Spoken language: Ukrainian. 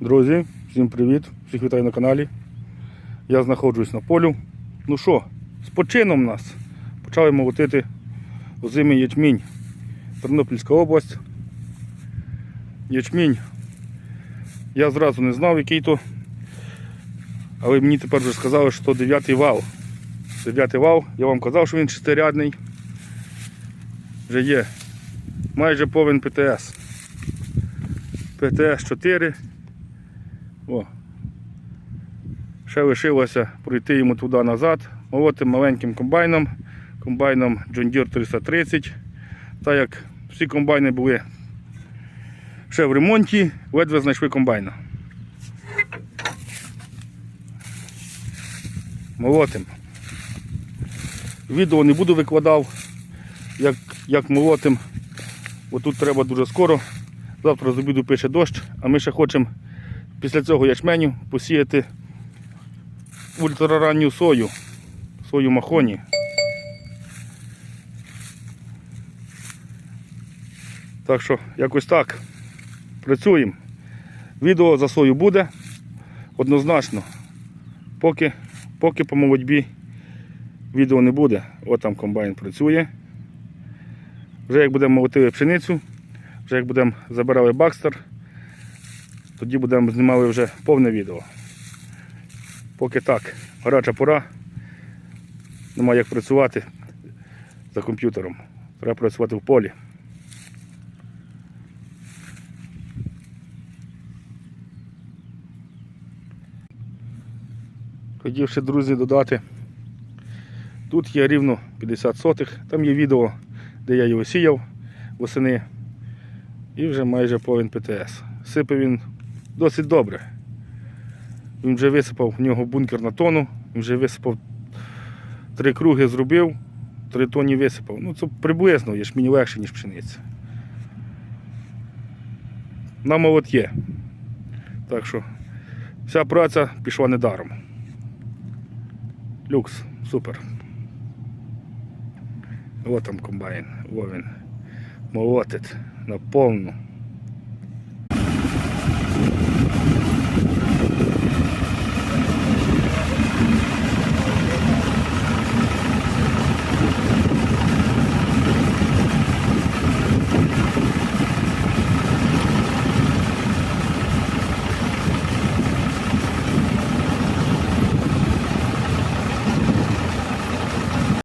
Друзі, всім привіт! Всіх вітаю на каналі. Я знаходжусь на полю. Ну що, з почином нас почали молотити озимий ячмінь. Тернопільська область. Ячмінь. Я зразу не знав, який то. Але мені тепер вже сказали, що то 9 вал. 9 вал. Я вам казав, що він шестирядний. Вже є. Майже повен ПТС. ПТС 4. О. Ще лишилося пройти йому туди назад. Молотим маленьким комбайном. Комбайном John Deere 330. Так як всі комбайни були ще в ремонті, ледве знайшли комбайна. Молотим. Відео не буду викладав, як, як молотим. Бо тут треба дуже скоро. Завтра з обіду пише дощ, а ми ще хочемо після цього ячменю посіяти ультраранню сою, сою махоні. Так що якось так. Працюємо. Відео за сою буде однозначно. Поки, поки по молодьбі відео не буде. От там комбайн працює. Вже як будемо молотили пшеницю, вже як будемо забирали бакстер, тоді будемо знімали вже повне відео. Поки так, гаряча пора. Немає як працювати за комп'ютером. Треба працювати в полі. Хотів ще, друзі, додати. Тут є рівно 50 сотих, там є відео, де я його сіяв восени. І вже майже повен ПТС. Сипе він досить добре. Він вже висипав в нього бункер на тону, він вже висипав три круги зробив, три тоні висипав. Ну це приблизно, є ж мені легше, ніж пшениця. На молот є. Так що вся праця пішла недаром. Люкс, супер. Ось там комбайн, о він молотить на повну.